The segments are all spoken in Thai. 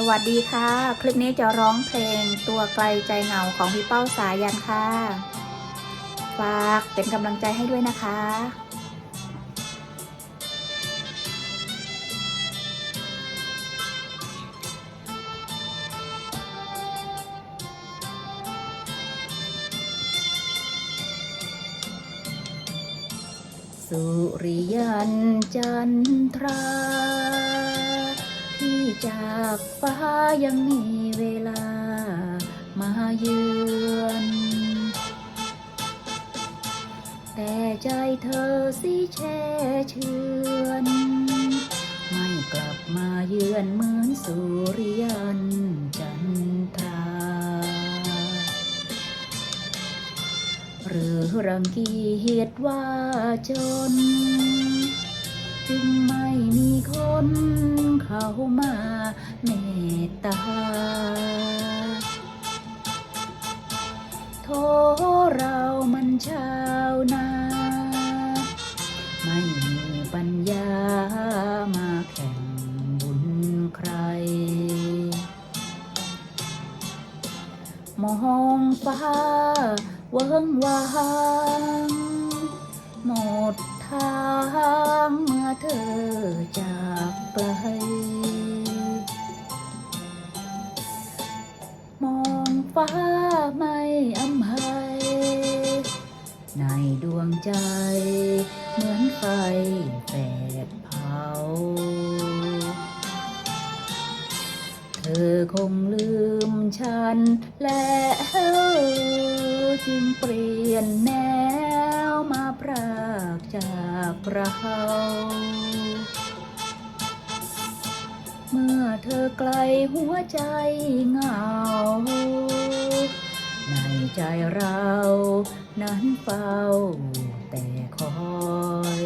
สวัสดีค่ะ คลิปนี้จะร้องเพลงตัวไกลใจเหงาของพี่เป้าสายันค่ะ ฝากเป็นกำลังใจให้ด้วยนะคะ สุริยันจันทรา จากฟ้ายังมีเวลามาเยือน แต่ใจเธอสิแช่เชือน ไม่กลับมาเยือนเหมือนสุริยันจันทราหรือรังเกียจว่าจน จึงไม่มีคน เข้ามาเมตตา โทเรามันชาวนา ไม่มีปัญญามาแข่งบุญใคร มองฟ้าเวิงวางหมดทางเมื่อเธอจากไก ฟ้าไม่อำภัยในดวงใจ เหมือนไฟแฝดเผา เธอคงลืมฉันแล้วจึงเปลี่ยนแนวมาพรากจากเราเมื่อเธอไกลหัวใจเหงา ใจเรา นั้นเฝ้าแต่คอย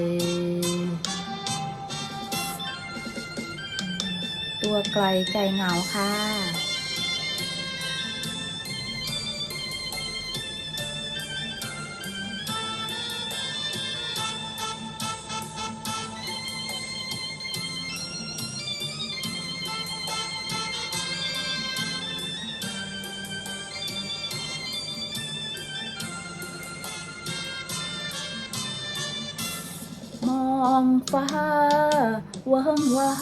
ตัวไกลใจเหงาค่ะ องฟ้าว่างว่า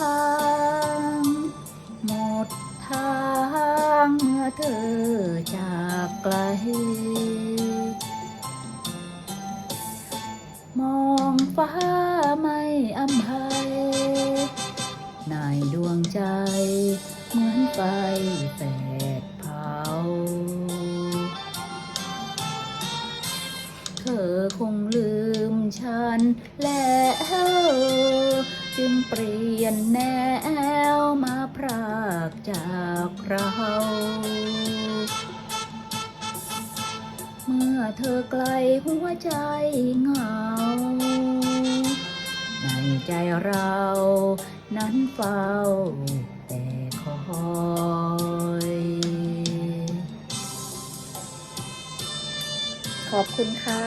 งหมดทางเมื่อเธอจากไกล มองฟ้าไม่อำภัยในดวงใจเหมือนไฟแฝดเผา เธอคงลืมฉันแล้ว ยนแนวมาพรากจากเราเมื่อเธอไกลหัวใจเหงา ในใจเรานั้นเฝ้าแต่คอยขอบคุณค่ะ